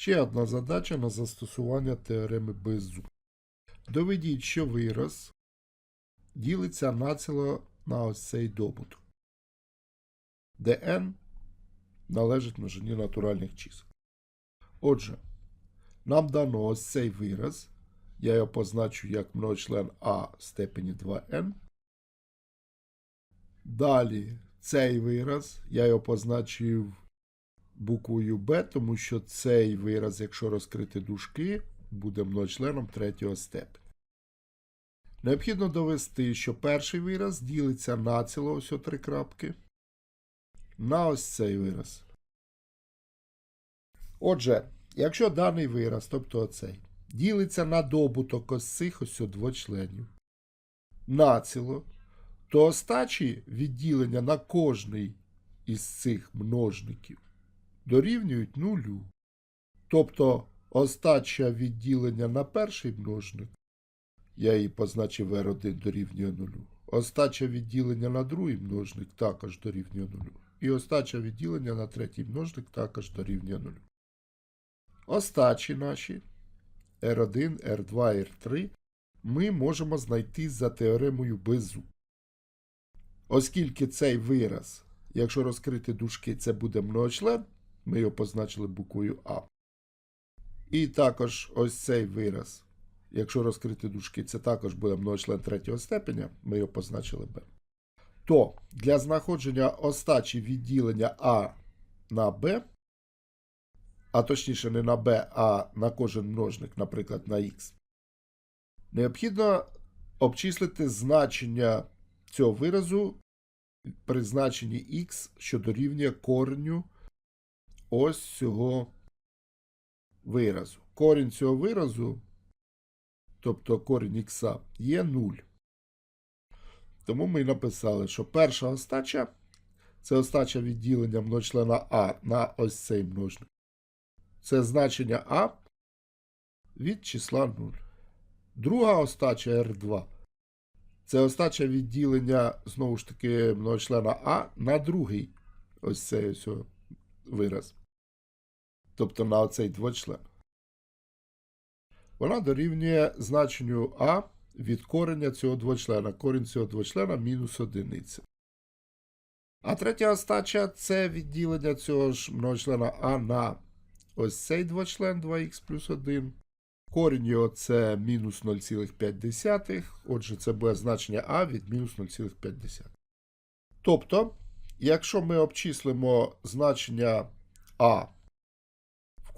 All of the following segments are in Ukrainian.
Ще одна задача на застосування теореми Беззу. Доведіть, що вираз ділиться націло на ось цей добуток, n належить множині натуральних чисел. Отже, нам дано ось цей вираз. Я його позначу як многочлен А в степені 2n. Далі цей вираз я його позначив буквою Б, тому що цей вираз, якщо розкрити дужки, буде многочленом третього степеня. Необхідно довести, що перший вираз ділиться націло ось о три крапки на ось цей вираз. Отже, якщо даний вираз, тобто оцей, ділиться на добуток ось цих ось двочленів націло, то остачі відділення на кожний із цих множників дорівнюють нулю. Тобто остача відділення на перший множник, я її позначив R1 дорівнює нулю. Остача відділення на другий множник також дорівнює нулю. І остача відділення на третій множник також дорівнює нулю. Остачі наші R1, R2, R3 ми можемо знайти за теоремою Безу. Оскільки цей вираз, якщо розкрити дужки, це буде многочлен, ми його позначили буквою А. І також ось цей вираз, якщо розкрити дужки, це також буде многочлен третього степеня, ми його позначили Б. То для знаходження остачі відділення А на Б, а точніше не на Б, а на кожен множник, наприклад, на Х, необхідно обчислити значення цього виразу при значенні х, що дорівнює кореню ось цього виразу. Корінь цього виразу, тобто корінь х, є 0. Тому ми написали, що перша остача це остача відділення многочлена А на ось цей множник. Це значення А від числа 0. Друга остача R2 це остача відділення, знову ж таки, многочлена А на другий ось цей ось вираз. Тобто на оцей двочлен. Вона дорівнює значенню А від кореня цього двочлена. Корінь цього двочлена мінус одиниця. А третя остача це відділення цього ж многочлена А на ось цей двочлен 2х плюс 1. Корінь його це мінус 0,5. Отже, це буде значення А від мінус 0,5. Тобто, якщо ми обчислимо значення А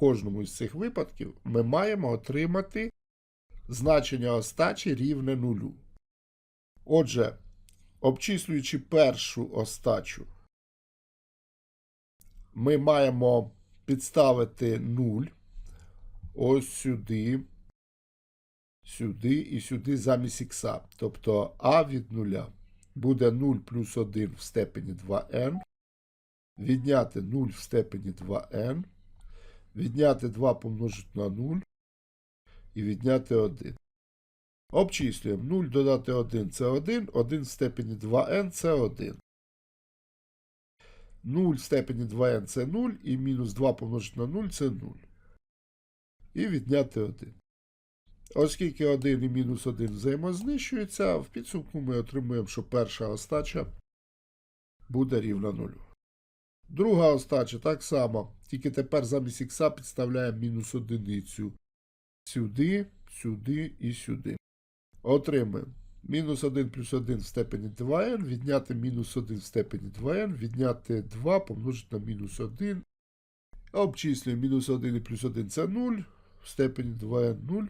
кожному із цих випадків, ми маємо отримати значення остачі рівне нулю. Отже, обчислюючи першу остачу, ми маємо підставити 0 ось сюди, сюди і сюди замість х. Тобто а від нуля буде 0 плюс 1 в степені 2n, відняти 0 в степені 2n, відняти 2 помножити на 0 і відняти 1. Обчислюємо 0 додати 1 це 1, 1 в степені 2n це 1. 0 в степені 2n це 0 і мінус 2 помножити на 0 це 0 і відняти 1. Оскільки 1 і мінус 1 взаємознищуються, в підсумку ми отримуємо, що перша остача буде рівна 0. Друга остача так само, тільки тепер замість х підставляємо мінус одиницю сюди, сюди і сюди. Отримаємо мінус 1 плюс 1 в степені 2n, відняти мінус 1 в степені 2n, відняти 2 помножити на мінус 1. Обчислюємо мінус 1 і плюс 1 це 0 в степені 2n 0.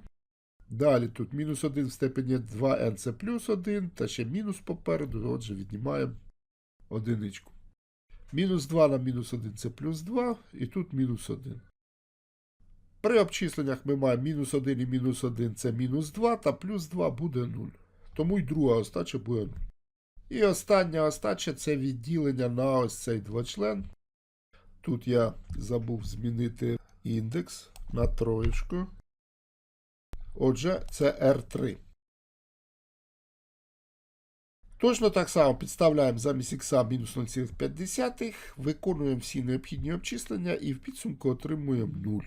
Далі тут мінус 1 в степені 2n це плюс 1, та ще мінус попереду, отже, віднімаємо одиничку. Мінус 2 на мінус 1 це плюс 2, і тут мінус 1. При обчисленнях ми маємо мінус 1 і мінус 1 це мінус 2, та плюс 2 буде 0. Тому й друга остача буде 0. І остання остача це відділення на ось цей двочлен. Тут я забув змінити індекс на троєчку. Отже, це R3. Точно так само підставляємо замість х мінус 0,5, виконуємо всі необхідні обчислення і в підсумку отримуємо 0.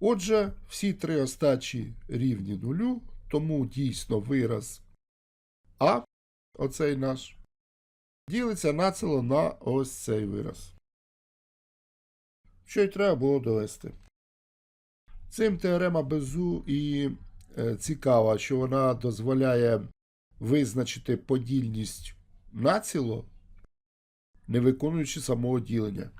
Отже, всі три остачі рівні нулю, тому дійсно вираз А, оцей наш, ділиться націло на ось цей вираз. Що й треба було довести. Цим теорема Безу і е, цікава, що вона дозволяє визначити подільність націло, не виконуючи самого ділення.